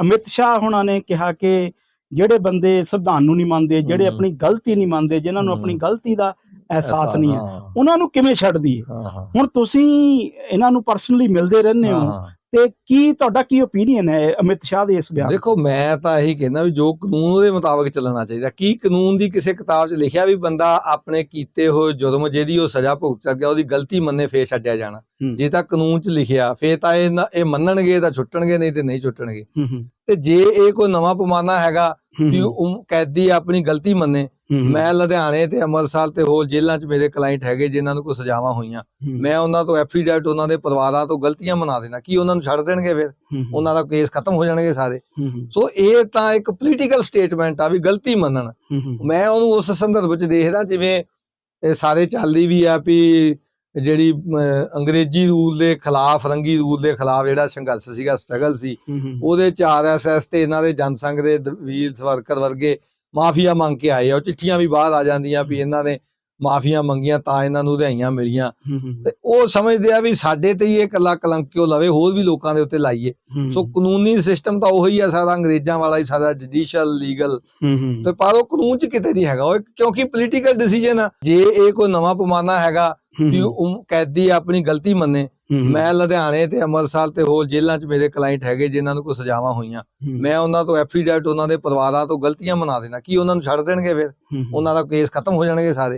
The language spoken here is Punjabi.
ਅਮਿਤ ਸ਼ਾਹ ਹੁਣਾਂ ਨੇ ਕਿਹਾ ਕਿ ਜਿਹੜੇ ਬੰਦੇ ਸੰਵਿਧਾਨ ਨੂੰ ਨਹੀਂ ਮੰਨਦੇ ਜਿਹੜੇ। ਆਪਣੀ ਗਲਤੀ ਨਹੀਂ ਮੰਨਦੇ ਜਿਨ੍ਹਾਂ ਨੂੰ। ਆਪਣੀ ਗਲਤੀ ਦਾ ਅਹਿਸਾਸ ਨਹੀਂ ਹੈ ਉਹਨਾਂ ਨੂੰ ਕਿਵੇਂ ਛੱਡ ਦਈਏ ਹੁਣ ਤੁਸੀਂ ਇਹਨਾਂ ਨੂੰ ਪਰਸਨਲੀ ਮਿਲਦੇ ਰਹਿੰਦੇ ਹਾਂ। ਤੇ ਕੀ ਤੁਹਾਡਾ ਕੀ ਓਪੀਨੀਅਨ ਹੈ ਅਮਿਤ ਸ਼ਾਹ ਦੇ ਇਸ ਬਿਆਨ ਦੇਖੋ ਮੈਂ ਤਾਂ ਇਹੀ ਕਹਿੰਦਾ ਵੀ ਜੋ ਕਾਨੂੰਨ ਦੇ ਮੁਤਾਬਕ ਚੱਲਣਾ ਚਾਹੀਦਾ। ਕੀ ਕਾਨੂੰਨ ਦੀ ਕਿਸੇ ਕਿਤਾਬ 'ਚ ਲਿਖਿਆ ਵੀ ਬੰਦਾ ਆਪਣੇ ਕੀਤੇ ਹੋਏ ਜੁਰਮ ਜਿਹਦੀ ਉਹ ਸਜ਼ਾ ਭੁਗਤ ਗਿਆ ਉਹਦੀ ਗਲਤੀ ਮੰਨੇ ਫੇਰ ਛੱਡਿਆ ਜਾਣਾ। ਜੇ ਤਾਂ ਕਾਨੂੰਨ 'ਚ ਲਿਖਿਆ ਫੇਰ ਤਾਂ ਇਹ ਮੰਨਣਗੇ ਤਾਂ ਛੁੱਟਣਗੇ ਨਹੀਂ ਤੇ ਨਹੀਂ ਛੁੱਟਣਗੇ। ਤੇ ਜੇ ਇਹ ਕੋਈ ਨਵਾਂ ਪਮਾਨਾ ਹੈਗਾ ਵੀ ਉਹ ਕੈਦੀ ਆਪਣੀ ਗਲਤੀ ਮੰਨੇ ਮੈਂ ਲੁਧਿਆਣੇ ਤੇ ਅੰਮ੍ਰਿਤਸਰ ਤੇ ਹੋਰ ਜੇਲ੍ਹਾਂ 'ਚ ਮੇਰੇ ਕਲਾਇੰਟ ਹੈਗੇ ਜਿਨ੍ਹਾਂ ਨੂੰ ਕੋਈ ਸਜ਼ਾਵਾਂ ਹੋਈਆਂ। ਮੈਂ ਉਹਨਾਂ ਤੋਂ ਐਫੀਡੈਵਿਟ ਉਹਨਾਂ ਦੇ ਪਰਿਵਾਰਾਂ ਤੋਂ ਗਲਤੀਆਂ ਮਨਾ ਦੇਣਾ ਕੀ ਉਹਨਾਂ ਨੂੰ ਛੱਡ ਦੇਣਗੇ ਫਿਰ? ਉਹਨਾਂ ਦਾ ਕੇਸ ਖਤਮ ਹੋ ਜਾਣਗੇ ਸਾਰੇ। ਸੋ ਇਹ ਤਾਂ ਇੱਕ ਪੋਲੀਟੀਕਲ ਸਟੇਟਮੈਂਟ ਆ ਵੀ ਗਲਤੀ ਮੰਨਣ। ਮੈਂ ਉਹਨੂੰ ਉਸ ਸੰਦਰਭ ਵਿੱਚ ਦੇਖਦਾ ਜਿਵੇਂ ਇਹ ਸਾਰੇ ਚੱਲਦੀ ਵੀ ਆ ਵੀ ਜਿਹੜੀ ਅੰਗਰੇਜ਼ੀ ਰੂਲ ਦੇ ਖਿਲਾਫ ਰੰਗੀ ਰੂਲ ਦੇ ਖਿਲਾਫ ਜਿਹੜਾ ਸੰਘਰਸ਼ ਸੀਗਾ ਸਟਰਗਲ ਸੀ ਉਹਦੇ ਚ ਆਰਐਸਐਸ ਤੇ ਇਹਨਾਂ ਦੇ ਜਨਸੰਘ ਦੇ ਦ- ਵੀਰ ਸਵਰਕਰ ਵਰਗੇ ਮਾਫੀਆ ਮੰਗ ਕੇ ਆਏ ਆ। ਉਹ ਚਿੱਠੀਆਂ ਵੀ ਬਾਹਰ ਆ ਜਾਂਦੀਆਂ ਵੀ ਇਹਨਾਂ ਨੇ ਮਾਫੀਆਂ ਮੰਗੀਆਂ ਤਾਂ ਇਹਨਾਂ ਨੂੰ ਰਿਹਾਈਆਂ ਮਿਲੀਆਂ। ਤੇ ਉਹ ਸਮਝਦੇ ਆ ਵੀ ਸਾਡੇ ਤੇ ਹੀ ਇਹ ਕੱਲਾ ਕਲੰਕ ਕਿਉਂ ਲਵੇ ਹੋਰ ਵੀ ਲੋਕਾਂ ਦੇ ਉੱਤੇ ਲਾਈਏ। ਸੋ ਕਾਨੂੰਨੀ ਸਿਸਟਮ ਤਾਂ ਉਹੀ ਆ ਸਾਰਾ ਅੰਗਰੇਜ਼ਾਂ ਵਾਲਾ ਹੀ ਸਾਰਾ ਜੁਡੀਸ਼ੀਅਲ ਲੀਗਲ ਤੇ ਪਰ ਉਹ ਕਾਨੂੰਨ ਚ ਕਿਤੇ ਨਹੀਂ ਹੈਗਾ। ਉਹ ਕਿਉਂਕਿ ਪੋਲੀਟੀਕਲ ਡਿਸੀਜਨ ਆ। ਜੇ ਇਹ ਕੋਈ ਨਵਾਂ ਪਮਾਨਾ ਹੈਗਾ ਉਹ ਕੈਦੀ ਆਪਣੀ ਗਲਤੀ ਮੰਨੇ ਮੈਂ ਲੁਧਿਆਣੇ ਤੇ ਅੰਮ੍ਰਿਤਸਰ ਤੇ ਹੋਰ ਜੇਲ੍ਹਾਂ 'ਚ ਮੇਰੇ ਕਲਾਇੰਟ ਹੈਗੇ ਜਿਨ੍ਹਾਂ ਨੂੰ ਕੋਈ ਸਜ਼ਾਵਾਂ ਹੋਈਆਂ। ਮੈਂ ਉਹਨਾਂ ਤੋਂ ਐਫੀਡੈਵਿਟ ਉਹਨਾਂ ਦੇ ਪਰਿਵਾਰਾਂ ਤੋਂ ਗਲਤੀਆਂ ਮਨਾ ਦੇਣਾ। ਕੀ ਉਹਨਾਂ ਨੂੰ ਛੱਡ ਦੇਣਗੇ ਫਿਰ? ਉਹਨਾਂ ਦਾ ਕੇਸ ਖਤਮ ਹੋ ਜਾਣਗੇ ਸਾਰੇ।